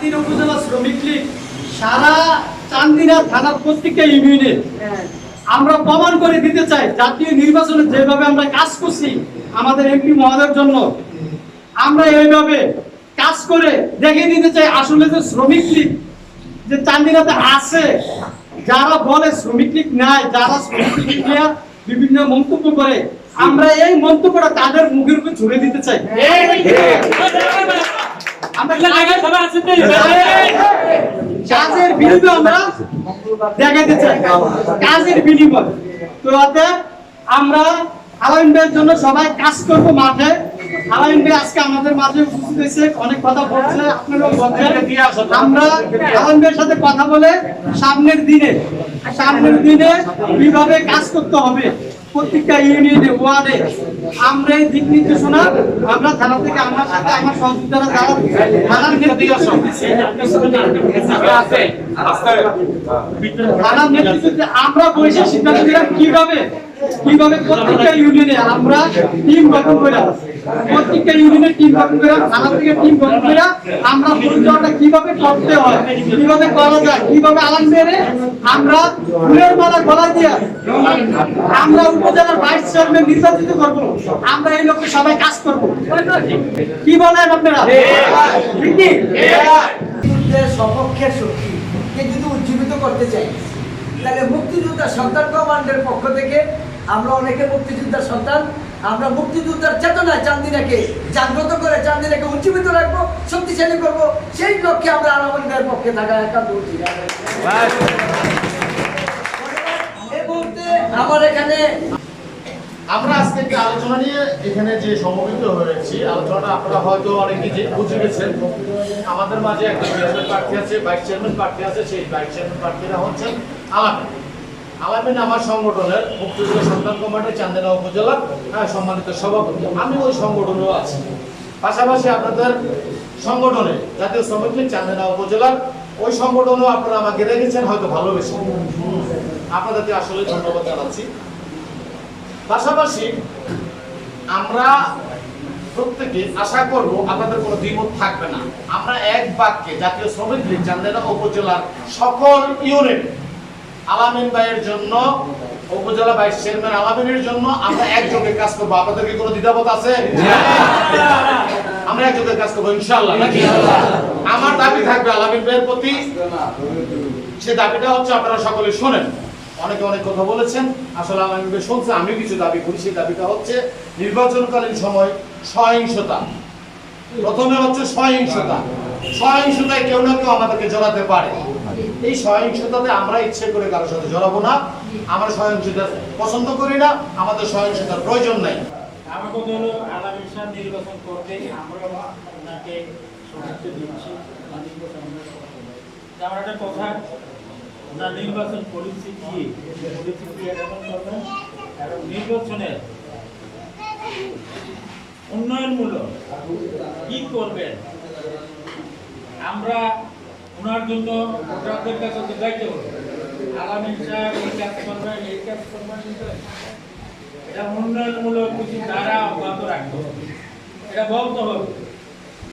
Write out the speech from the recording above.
চান্দিনা উপজেলা শ্রমিক লীগ সারা চান্দিনা থানার প্রত্যেকটা ইউনিয়নে। আমরা প্রমাণ করে দিতে চাই জাতীয় নির্বাচনে যেভাবে আমরা কাজ করছি আমাদের এমপি মহোদয়ের জন্য আমরা এইভাবে কাজ করে দেখিয়ে দিতে চাই আসলে যে শ্রমিক লীগ যে চান্দিনাতে আছে যারা বলে শ্রমিক লীগ নাই যারা শ্রমিক লীগ নিয়ে বিভিন্ন মন্তব্য করে আমরা এই মন্তব্যটা তাদের মুখের উপর ছুড়ে দিতে চাই। আমরা কাজের বিনিময়ে আমরা দেখাতে চাই। কাজের বিনিময়। তো অতএব আমরা আলাইন ভাইয়ের জন্য সবাই কাজ করব মাঠে। আলাইন ভাই আজকে আমাদের মাঝে উপস্থিত হয়েছে অনেক কথা বলছে আপনারাও বলছেন। আমরা আলাইন ভাইয়ের সাথে কথা বলে সামনের দিনে সামনের দিনে কীভাবে কাজ করতে হবে। প্রত্যেকটা ইউনিয়নে ওয়ার্ডে আমরা এই দিক নির্দেশনা আমরা থানা থেকে আমার সাথে আমার সহযোগিতারা থানার থানার থানার নেতৃত্বে আমরা বসে সিদ্ধান্ত নিলাম কীভাবে কীভাবে প্রত্যেকটা ইউনিয়নে আমরা টিম গঠন করে প্রত্যেকটা ইউনিয়নের টিম গঠন করে থানা থেকে টিম গঠন করে আমরা পরিচয়টা কীভাবে করতে হয় কীভাবে করা যায় কীভাবে আলান মেরে আমরা ফুলের মালা গলা দিয়ে আমরা উপজেলার ভাইস চেয়ারম্যান নির্বাচিত করব। আমরা এই লক্ষ্যে সবাই কাজ করব। কি বলেন আপনারা? ঠিক? মুক্তিযুদ্ধের শক্তিকে যদি উজ্জীবিত করতে চাই তাহলে মুক্তিযোদ্ধার সন্তান কমান্ডের পক্ষ থেকে আমরা অনেকে মুক্তিযোদ্ধার সন্তান আমরা মুক্তিযোদ্ধার চেতনায় চান্দিনাকে জাগ্রত করে চান্দিনাকে উজ্জীবিত রাখব শক্তিশালী করব সেই লক্ষ্যে আমরা আনামন্দের পক্ষে থাকা একান্ত উচিত। আমার এখানে আমরা আজকে একটা আলোচনা নিয়ে এখানে যে সমবেত হয়েছি আলোচনাটা আপনারা হয়তো অনেকে যে বুঝে গেছেন। আমাদের মাঝে একটা চেয়ারম্যান প্রার্থী আছে ভাইস চেয়ারম্যান প্রার্থী আছে সেই ভাইস চেয়ারম্যান প্রার্থীরা হচ্ছেন আলামিন আলামিন আমার সংগঠনের মুক্তিযুদ্ধ সন্তান কমান্ডের চান্দেনা উপজেলার হ্যাঁ, সম্মানিত সভাপতি। আমি ওই সংগঠনেও আছি। পাশাপাশি আপনাদের সংগঠনে জাতীয় শ্রমিক লীগ চান্দেনা উপজেলার ওই সংগঠনেও আপনারা আমাকে রেখেছেন হয়তো ভালোবেসে। আপনাদেরকে আসলে ধন্যবাদ জানাচ্ছি। পাশাপাশি আমরা প্রত্যেকে আশা করব আপনাদের কোনো দ্বিমত থাকবে না। আমরা এক বাক্যে জাতীয় শ্রমিক লীগ চান্দেনা উপজেলার সকল ইউনিট আলামিন ভাইয়ের জন্য, উপজেলা ভাইস চেয়ারম্যান আলামিনের জন্য আমরা একযোগে কাজ করব। আপনাদের কি কোনো দ্বিধাবোধ আছে? আমরা একযোগে কাজ করব, ইনশাআল্লাহ, নাকি? আমার দাবি থাকবে আলামিন ভাইয়ের প্রতি। সে দাবিটা হচ্ছে আপনারা সকলে শোনেন। অনেকে অনেক কথা বলেছেন, আসলে আমি শুনছে আমি কিছু দাবি করি, সেই দাবিটা হচ্ছে নির্বাচনকালীন সময় সহিংসতা। প্রথমে হচ্ছে সহিংসতা। সহিংসতায় কেউ না কেউ আমাদেরকে জড়াতে পারে। এই সহিংসতাতে আমরা ইচ্ছে করে কারোর সাথে জড়াবো না। আমরা সহিংসতা পছন্দ করি না, আমাদের সহিংসতার প্রয়োজন নাই। আমার কথা হলো আগামী নির্বাচন করতে আমরা সমর্থ দিচ্ছি একটা কথা ওনার নির্বাচন পলিসি কি? ক্রিয়াকরণ করবেন? নির্বাচনের উন্নয়নমূলক কি করবেন? আমরা ওনার জন্য ভোটারদের কাছে তো হবে। আগামী সাহেব এই কাজ করবেন, এই কাজ করবেন এটা উন্নয়নমূলক কিছু দ্বারা অব্যাহত রাখতে এটা বলতে হবে।